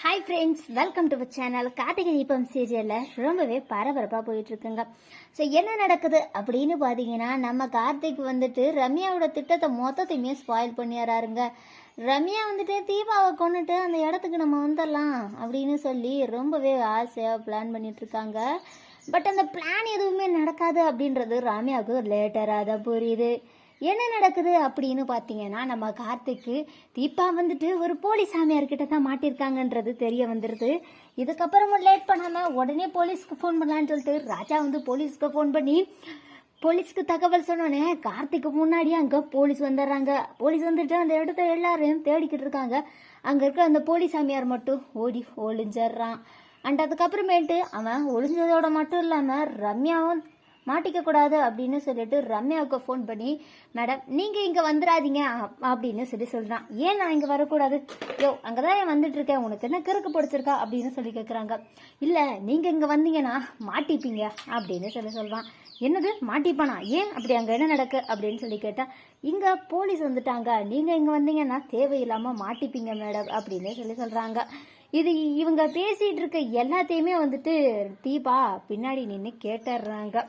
Hi friends welcome to channel Karthigai Deepam சீரியலில் ரொம்பவே பரபரப்பாக போயிட்டுருக்குங்க. ஸோ என்ன நடக்குது அப்படின்னு பார்த்தீங்கன்னா நம்ம கார்த்திக் வந்துட்டு ரம்யாவோட திட்டத்தை மொத்தத்தையுமே ஸ்பாயில் பண்ணிடுறாருங்க. ரம்யா வந்துட்டு தீபாவை கொண்டுட்டு அந்த இடத்துக்கு நம்ம வந்துடலாம் அப்படின்னு சொல்லி ரொம்பவே ஆசையாக பிளான் பண்ணிகிட்ருக்காங்க பட் அந்த பிளான் எதுவுமே நடக்காது அப்படின்றது ரம்யாவுக்கு லேட்டராக தான் புரியுது. என்ன நடக்குது அப்படின்னு பார்த்தீங்கன்னா நம்ம கார்த்திக்கு தீபா வந்துட்டு ஒரு போலி சாமியார்கிட்ட தான் மாட்டியிருக்காங்கன்றது தெரிய வந்துடுது இதுக்கப்புறமும் லேட் பண்ணாமல் உடனே போலீஸ்க்கு ஃபோன் பண்ணலான்னு சொல்லிட்டு ராஜா வந்து போலீஸ்க்கு ஃபோன் பண்ணி போலீஸ்க்கு தகவல் சொன்னோன்னே கார்த்திக்கு முன்னாடியே அங்கே போலீஸ் வந்துடுறாங்க. போலீஸ் வந்துட்டு அந்த இடத்த எல்லாரையும் தேடிக்கிட்டு இருக்காங்க. அங்கே இருக்க அந்த போலீஸ் சாமியார் மட்டும் ஓடி ஒளிஞ்சிடுறான். அண்ட் அதுக்கப்புறமேட்டு அவன் ஒளிஞ்சதோட மட்டும் இல்லாமல் ரம்யாவும் மாட்டிக்க கூடாது அப்படின்னு சொல்லிட்டு ரம்யாவுக்கு ஃபோன் பண்ணி மேடம் நீங்க இங்க வந்துடாதீங்க அப்- அப்படின்னு சொல்லி சொல்றான். ஏன் நான் இங்க வரக்கூடாது? யோ அங்கதான் ஏன் வந்துட்டு இருக்கேன் உனக்கு என்ன கிறுக்கு பிடிச்சிருக்கா? அப்படின்னு சொல்லி கேட்குறாங்க இல்ல நீங்க இங்க வந்தீங்கன்னா மாட்டிப்பீங்க அப்படின்னு சொல்லி சொல்றான். என்னது? மாட்டிப்பானா? ஏன் அப்படி அங்க என்ன நடக்கு? அப்படின்னு சொல்லி கேட்டா இங்க போலீஸ் வந்துட்டாங்க. நீங்க இங்க வந்தீங்கன்னா தேவையில்லாம மாட்டிப்பீங்க மேடம் அப்படின்னு சொல்லி சொல்றாங்க. இது இவங்க பேசிட்டு இருக்க எல்லாத்தையுமே வந்துட்டு தீபா பின்னாடி நின்று கேட்டுடுறாங்க.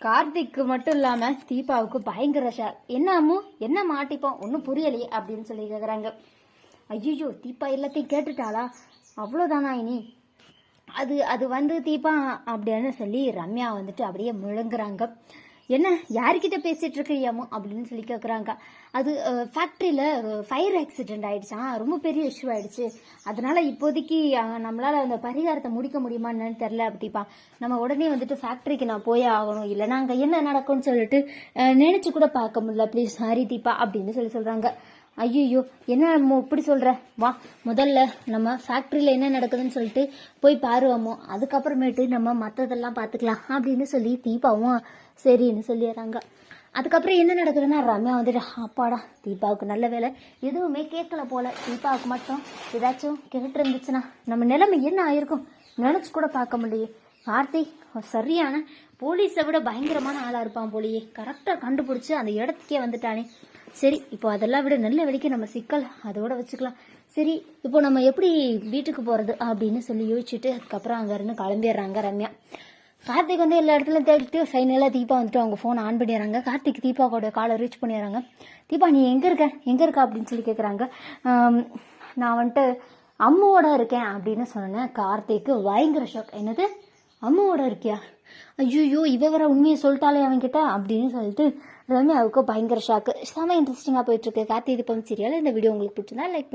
கார்த்திக்கு மட்டும் இல்லாம தீபாவுக்கு பயங்கர ஷாக் என்ன அம்மு? என்ன மாட்டிப்போம்? ஒன்றும் புரியலையே அப்படின்னு சொல்லி கேட்குறாங்க ஐயோ தீபா எல்லாத்தையும் கேட்டுட்டாளா? அவ்வளோதானா இனி? அது அது வந்து தீபா அப்படின்னு சொல்லி ரம்யா வந்துட்டு அப்படியே முழங்குறாங்க. என்ன யார்கிட்ட பேசிட்டு இருக்கியாமோ அப்படின்னு சொல்லி கேட்குறாங்க அது ஃபேக்ட்ரியில் ஃபயர் ஆக்சிடென்ட் ஆகிடுச்சா ரொம்ப பெரிய இஷ்யூ ஆகிடுச்சு அதனால் இப்போதைக்கு நம்மளால் அந்த பரிகாரத்தை முடிக்க முடியுமான்னு தெரில அப்படிப்பா. நம்ம உடனே வந்துட்டு ஃபேக்ட்ரிக்கு நான் போயே ஆகணும். இல்லைன்னா அங்கே என்ன நடக்கும்னு சொல்லிட்டு நினச்சி கூட பார்க்க முடியல. ப்ளீஸ் சாரி தீபா அப்படின்னு சொல்லி சொல்கிறாங்க ஐயோ என்ன நம்ம இப்படி சொல்ற? வா முதல்ல நம்ம ஃபேக்ட்ரியில் என்ன நடக்குதுன்னு சொல்லிட்டு போய் பாருவோமோ அதுக்கப்புறமேட்டு நம்ம மற்றதெல்லாம் பார்த்துக்கலாம் அப்படின்னு சொல்லி தீபாவும் சரின்னு சொல்லிடுறாங்க. அதுக்கப்புறம் என்ன நடக்குதுன்னா ரம்யா வந்துட்டு அப்பாடா தீபாவுக்கு நல்ல வேலை. எதுவுமே கேட்கல போல. தீபாவுக்கு மட்டும் ஏதாச்சும் கேட்டு இருந்துச்சுன்னா நம்ம நிலைமை என்ன ஆயிருக்கும்? நினச்சி கூட பார்க்க முடியும் கார்த்தி சரியான போலீஸை விட பயங்கரமான ஆளாக இருப்பான் போலியே. கரெக்டாக கண்டுபிடிச்சி அந்த இடத்துக்கே வந்துட்டானே. சரி இப்போ அதெல்லாம் விட. நல்ல வழிக்கு நம்ம சிக்கல் அதோட வச்சுக்கலாம். சரி இப்போ நம்ம எப்படி வீட்டுக்கு போகிறது அப்படின்னு சொல்லி யோசிச்சுட்டு அதுக்கப்புறம் அங்கேருந்து கிளம்பிடுறாங்க ரம்யா. கார்த்திக் வந்து எல்லா இடத்துலையும் தேடிட்டு ஃபைனலாக தீபா வந்துட்டு அவங்க ஃபோன் ஆன் பண்ணிடுறாங்க. கார்த்திக் தீபாவோட காலை ரீச் பண்ணிடுறாங்க. தீபா நீ எங்கே இருக்க? எங்கே இருக்க அப்படின்னு சொல்லி கேட்குறாங்க நான் வந்துட்டு அம்மாவோட இருக்கேன் அப்படின்னு சொன்னேன். கார்த்திக்கு பயங்கர ஷாக் என்னது? அம்மாவோட இருக்கியா? ஐயோ இவ வேற உண்மையை சொல்லிட்டாலே அவன்கிட்ட அப்படின்னு சொல்லிட்டு ரம்யாவுக்கு பயங்கர ஷாக்கு செம இன்ட்ரெஸ்டிங்காக போயிட்டுருக்கு கார்த்தி தீபம் சீரியல் இந்த வீடியோ உங்களுக்கு பிடிச்சிருந்தா லைக்